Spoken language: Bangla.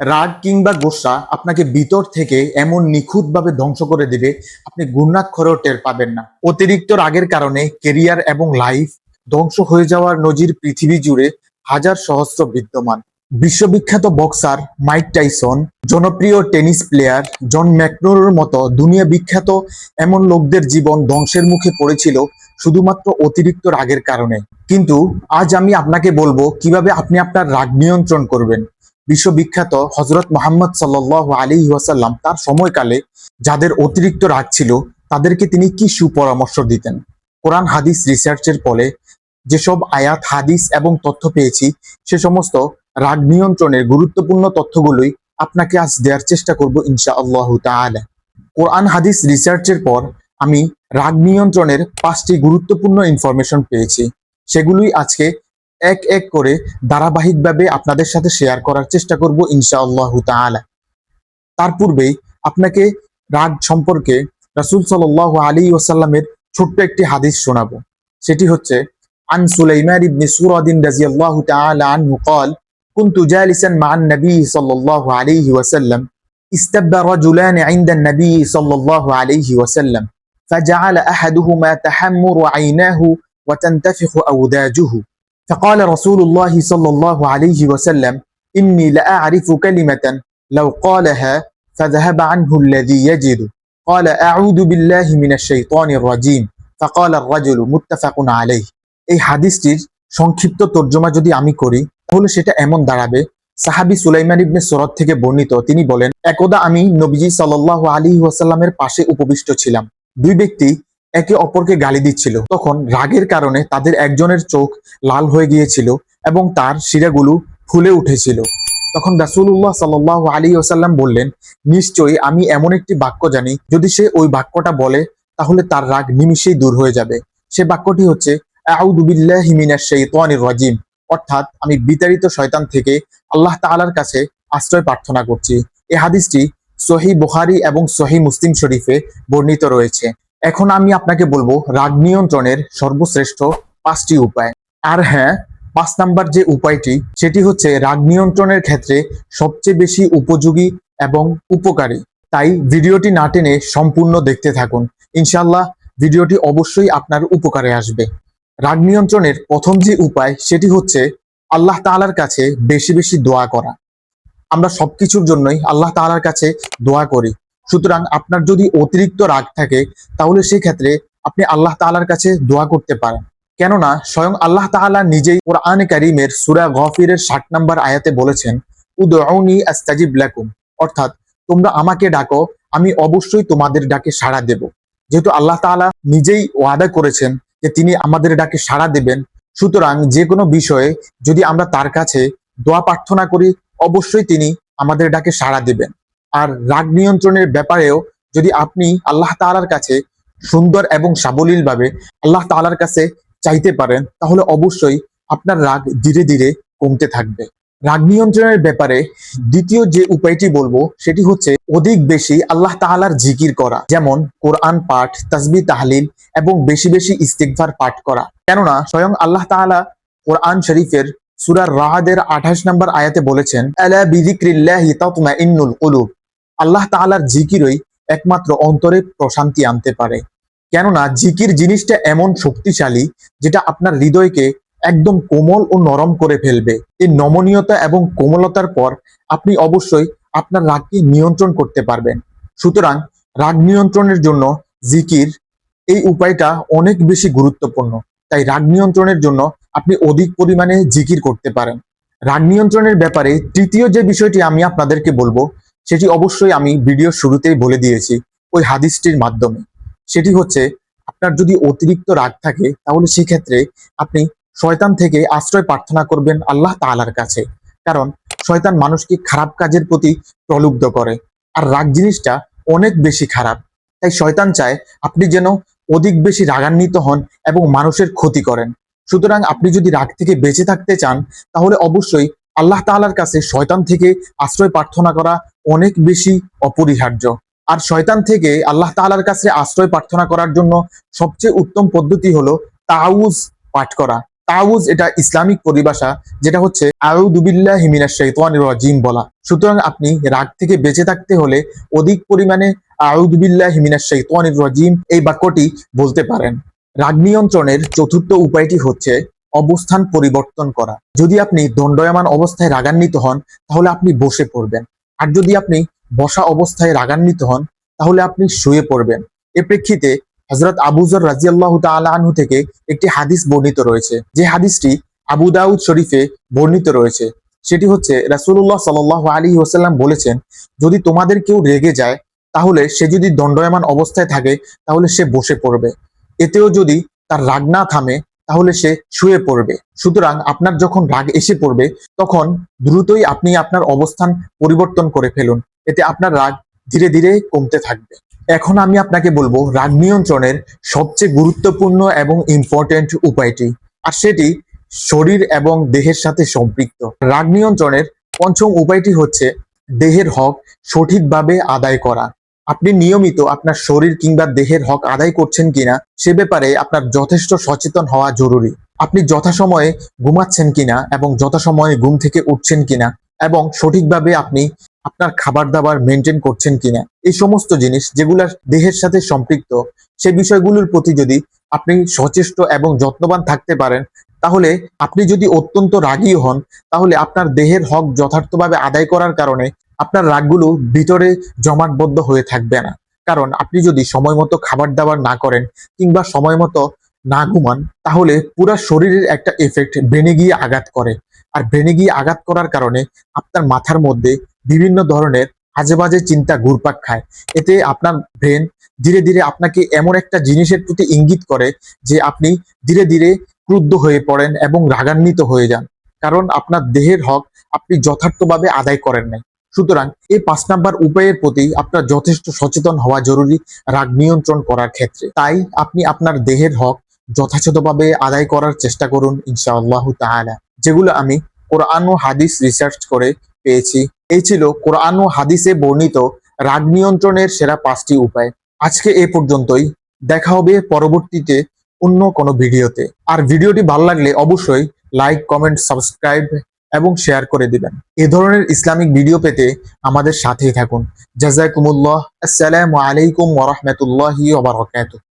রাগ কিংবা গোসা আপনাকে ভিতর থেকে এমন নিখুঁতভাবে ধ্বংস করে দেবে, আপনি গুণাক্ষরেও টের পাবেন না। অতিরিক্ত রাগের কারণে কেরিয়ার এবং লাইফ ধ্বংস হয়ে যাওয়ার নজির পৃথিবী জুড়ে হাজার সহস্র বিদ্যমান। বিশ্ববিখ্যাত বক্সার মাইক টাইসন, জনপ্রিয় টেনিস প্লেয়ার জন ম্যাকনোর মতো দুনিয়া বিখ্যাত এমন লোকদের জীবন ধ্বংসের মুখে পড়েছিল শুধুমাত্র অতিরিক্ত রাগের কারণে। কিন্তু আজ আমি আপনাকে বলব কীভাবে আপনি আপনার রাগ নিয়ন্ত্রণ করবেন। বিশ্ববিখ্যাত হজরত মোহাম্মদ সাল্লাহ আলী ওয়াসাল্লাম তার সময়কালে যাদের অতিরিক্ত রাগ ছিল, তাদেরকে তিনি কি সুপরামর্শ দিতেন? কোরআন, হাদিস, রিসার্চের ফলে যেসব আয়াত, হাদিস এবং তথ্য পেয়েছি, সে সমস্ত রাগ নিয়ন্ত্রণের গুরুত্বপূর্ণ তথ্যগুলোই আপনাকে আজ দেওয়ার চেষ্টা করব ইনশা আল্লাহ কোরআন, হাদিস, রিসার্চের পর আমি রাগ নিয়ন্ত্রণের পাঁচটি গুরুত্বপূর্ণ ইনফরমেশন পেয়েছি। সেগুলোই আজকে এক এক করে ধারাবাহিকভাবে আপনাদের সাথে শেয়ার করার চেষ্টা করব ইনশা আল্লাহ তাআলা তার পূর্বেই আপনাকে রাগ সম্পর্কে রাসূল সাল্লাল্লাহু আলী ওয়াসাল্লামের ছোট্ট একটি হাদিস শোনাবো সেটি হচ্ছে عن سليمان بن سورد رضي الله تعالى عنه قال كنت جالسا مع النبي صلى الله عليه وسلم استب رجلان عند النبي صلى الله عليه وسلم فجعل احدهما تحمر عيناه وتنتفخ اوداجه فقال رسول الله صلى الله عليه وسلم اني لاعرف كلمه لو قالها فذهب عنه الذي يجد قال اعوذ بالله من الشيطان الرجيم فقال الرجل متفق عليه এই হাদিসটির সংক্ষিপ্ত তর্জমা যদি আমি করি তাহলে সেটা এমন দাঁড়াবে সাহাবি সুলাইমান ইবনে সরদ থেকে বর্ণিত তিনি বলেন একদা আমি নবীজি সাল্লাহ আলী ওয়াসাল্লামের পাশে উপবিষ্ট ছিলাম দুই ব্যক্তি একে অপরকে গালি দিচ্ছিল। তখন রাগের কারণে তাদের একজনের চোখ লাল হয়ে গিয়েছিল এবং তার শিরাগুলো ফুলে উঠেছিল। তখন রাসূলুল্লাহ সাল্লাহ আলী ওসাল্লাম বললেন, নিশ্চয়ই আমি এমন একটি বাক্য জানি, যদি সে ওই বাক্যটা বলে, তাহলে তার রাগ নিমিষেই দূর হয়ে যাবে। সে বাক্যটি হচ্ছে রাজিম। অর্থাৎ আমি বিতাড়িত শয়তান থেকে আল্লাহ তাআলার কাছে আশ্রয় প্রার্থনা করছি। এই হাদিসটি সহি বুখারী এবং সহি মুসলিম শরীফে বর্ণিত রয়েছে। এখন আমি আপনাকে বলব রাগ নিয়ন্ত্রণের সর্বশ্রেষ্ঠ পাঁচটি উপায়। আর হ্যাঁ পাঁচ নাম্বার যে উপায়টি, সেটি হচ্ছে রাগ নিয়ন্ত্রণের ক্ষেত্রে সবচেয়ে বেশি উপযোগী এবং উপকারী। তাই ভিডিওটি না টেনে সম্পূর্ণ দেখতে থাকুন। ইনশাল্লাহ ভিডিওটি অবশ্যই আপনার উপকারে আসবে। রাগ নিয়ন্ত্রণের প্রথম যে উপায়, সেটি হচ্ছে আল্লাহ তালার কাছে বেশি বেশি দোয়া করা। আমরা সবকিছুর জন্যই আল্লাহ তালার কাছে দোয়া করি। সুতরাং আপনার যদি অতিরিক্ত রাগ থাকে, তাহলে সেই ক্ষেত্রে আপনি আল্লাহ তাআলার কাছে দোয়া করতে পারেন। কেননা, স্বয়ং আল্লাহ তাআলা নিজেই কোরআন কারীমের সূরা গফিরের ষাট নম্বর আয়াতে বলেছেন, উদউনি আস্তাজিব লাকুম। অর্থাৎ, তোমরা আমাকে ডাকো, আমি অবশ্যই তোমাদের ডাকে সাড়া দেব। যেহেতু আল্লাহ তাআলা নিজেই ওয়াদা করেছেন যে তিনি আমাদের ডাকে সাড়া দেবেন, সুতরাং যে কোনো বিষয়ে যদি আমরা তার কাছে দোয়া প্রার্থনা করি, অবশ্যই তিনি আমাদের ডাকে সাড়া দেবেন। আর রাগ নিয়ন্ত্রণের ব্যাপারেও যদি আপনি আল্লাহ তাআলার কাছে সুন্দর এবং সাবলীলভাবে আল্লাহ তাআলার কাছে চাইতে পারেন, তাহলে অবশ্যই আপনার রাগ ধীরে ধীরে কমতে থাকবে। রাগ নিয়ন্ত্রণের ব্যাপারে দ্বিতীয় যে উপায়টি বলব, সেটি হচ্ছে অধিক বেশি আল্লাহ তাহালার জিকির করা, যেমন কোরআন পাঠ তাসবি তাহলিল এবং বেশি বেশি ইস্তিগফার পাঠ করা। কেননা স্বয়ং আল্লাহ তাআলা কোরআন শরীফের সুরার রাহাদের আঠাশ নম্বর আয়াতে বলেছেন, আলা বিযিক্রিল্লাহি তাতমাইন্নুল কুলুব। আল্লাহ তাআলার জিকিরই একমাত্র অন্তরে প্রশান্তি আনতে পারে। কেননা জিকির জিনিসটা এমন শক্তিশালী যেটা আপনার হৃদয়কে একদম কোমল ও নরম করে ফেলবে। এই নমনীয়তা এবং কোমলতার পর আপনি অবশ্যই আপনার রাগকে নিয়ন্ত্রণ করতে পারবেন। সুতরাং রাগ নিয়ন্ত্রণের জন্য জিকির এই উপায়টা অনেক বেশি গুরুত্বপূর্ণ। তাই রাগ নিয়ন্ত্রণের জন্য আপনি অধিক পরিমাণে জিকির করতে পারেন। রাগ নিয়ন্ত্রণের ব্যাপারে তৃতীয় যে বিষয়টি আমি আপনাদেরকে বলব সেটি অবশ্যই আমি ভিডিও শুরুতেই বলে দিয়েছি ওই হাদিসটির মাধ্যমে। সেটি হচ্ছে, আপনার যদি অতিরিক্ত রাগ থাকে, তাহলে সেক্ষেত্রে আপনি শয়তান থেকে আশ্রয় প্রার্থনা করবেন আল্লাহ তাআলার কাছে। কারণ, শয়তান মানুষকে খারাপ কাজের প্রতি প্রলুব্ধ করে। আর রাগ জিনিসটা অনেক বেশি খারাপ। তাই শয়তান চায় আপনি যেন অধিক বেশি রাগান্বিত হন এবং মানুষের ক্ষতি করেন। সুতরাং আপনি যদি রাগ থেকে বেঁচে থাকতে চান, তাহলে অবশ্যই আল্লাহ তাআলার কাছে শয়তান থেকে আশ্রয় প্রার্থনা করা অনেক বেশি অপরিহার্য। আর শয়তান থেকে আল্লাহ তাআলার কাছে আশ্রয় প্রার্থনা করার জন্য সবচেয়ে উত্তম পদ্ধতি হলো তাউজ পাঠ করা। তাউজ এটা ইসলামিক পরিভাষা, যেটা হচ্ছে আউদুবিল্লাহ হিমিনা শাইতানির রাজিম বলা। সুতরাং আপনি রাগ থেকে বেঁচে থাকতে হলে অধিক পরিমাণে আউদুবিল্লাহ হিমিনা শাইতানির রাজিম এই বাক্যটি বলতে পারেন। রাগ নিয়ন্ত্রণের চতুর্থ উপায়টি হচ্ছে অবস্থান পরিবর্তন করা। যদি আপনি দণ্ডয়মান অবস্থায় রাগান্বিত হন, তাহলে আপনি বসে পড়বেন। আর যদি আপনি বসা অবস্থায় রাগান্বিত হন, তাহলে আপনি শুয়ে পড়বেন। এ প্রেক্ষিতে হজরত আবুজর রাজিয়াল্লাহ আনহু থেকে একটি হাদিস বর্ণিত রয়েছে। যে হাদিসটি আবু দাউদ শরীফে বর্ণিত রয়েছে। সেটি হচ্ছে, রাসূলুল্লাহ সাল্লাহ আলী ওসাল্লাম বলেছেন, যদি তোমাদের কেউ রেগে যায়, তাহলে সে যদি দণ্ডয়মান অবস্থায় থাকে, তাহলে সে বসে পড়বে। এতেও যদি তার রাগ না থামে তাহলে সে শুয়ে পড়বে। সুতরাং আপনার যখন রাগ এসে পড়বে, তখন দ্রুতই আপনি আপনার অবস্থান পরিবর্তন করে ফেলুন। এতে আপনার রাগ ধীরে ধীরে কমতে থাকবে। এখন আমি আপনাকে বলব, রাগ নিয়ন্ত্রণের সবচেয়ে গুরুত্বপূর্ণ এবং ইম্পর্টেন্ট উপায়টি, আর সেটি শরীর এবং দেহের সাথে সম্পৃক্ত। রাগ নিয়ন্ত্রণের পঞ্চম উপায়টি হচ্ছে দেহের হক সঠিকভাবে আদায় করা। আপনি নিয়মিত আপনার শরীর কিংবা দেহের হক আদায় করছেন কিনা, সে ব্যাপারে আপনার যথেষ্ট সচেতন হওয়া জরুরি। আপনি যথাসময়ে ঘুমাচ্ছেন কিনা এবং যথাসময়ে ঘুম থেকে উঠছেন কিনা এবং সঠিকভাবে আপনি আপনার খাবার দাবার মেনটেন করছেন কিনা, এই সমস্ত জিনিস যেগুলা দেহের সাথে সম্পৃক্ত, সে বিষয়গুলোর প্রতি যদি আপনি সচেষ্ট এবং যত্নবান থাকতে পারেন, তাহলে আপনি যদি অত্যন্ত রাগী হন, তাহলে আপনার দেহের হক যথার্থভাবে আদায় করার কারণে আপনার রাগগুলো ভিতরে জমাটবদ্ধ হয়ে থাকবে না। কারণ আপনি যদি সময় মতো খাবার দাবার না করেন কিংবা সময় মতো না ঘুমান, তাহলে পুরা শরীরের একটা এফেক্ট ব্রেনে গিয়ে আঘাত করে। আর ব্রেনে গিয়ে আঘাত করার কারণে আপনার মাথার মধ্যে বিভিন্ন ধরনের আজে বাজে চিন্তা ঘুরপাক খায়। এতে আপনার ব্রেন ধীরে ধীরে আপনাকে এমন একটা জিনিসের প্রতি ইঙ্গিত করে যে আপনি ধীরে ধীরে ক্রুদ্ধ হয়ে পড়েন এবং রাগান্বিত হয়ে যান। কারণ আপনার দেহের হক আপনি যথার্থভাবে আদায় করেন নাই। সুতরাং এই পাঁচ নাম্বার উপায়ের প্রতি আপনার যথেষ্ট সচেতন হওয়া জরুরি রাগ নিয়ন্ত্রণ করার ক্ষেত্রে। তাই আপনি আপনার দেহের হক যথাযথভাবে আদায় করার চেষ্টা করুন ইনশাআল্লাহ তাহলে যেগুলো আমি কোরআন ও হাদিস রিসার্চ করে পেয়েছি। এই ছিল কোরআন ও হাদিসে বর্ণিত রাগ নিয়ন্ত্রণের সেরা পাঁচটি উপায়। আজকে এ পর্যন্তই। দেখা হবে পরবর্তীতে অন্য কোনো ভিডিওতে। আর ভিডিওটি ভালো লাগলে অবশ্যই লাইক কমেন্ট সাবস্ক্রাইব এবং শেয়ার করে দিবেন। এ ধরনের ইসলামিক ভিডিও পেতে আমাদের সাথেই থাকুন। জাজাকুমুল্লাহ আসসালামু আলাইকুম ওয়া রাহমাতুল্লাহি ওয়া বারাকাতুহু।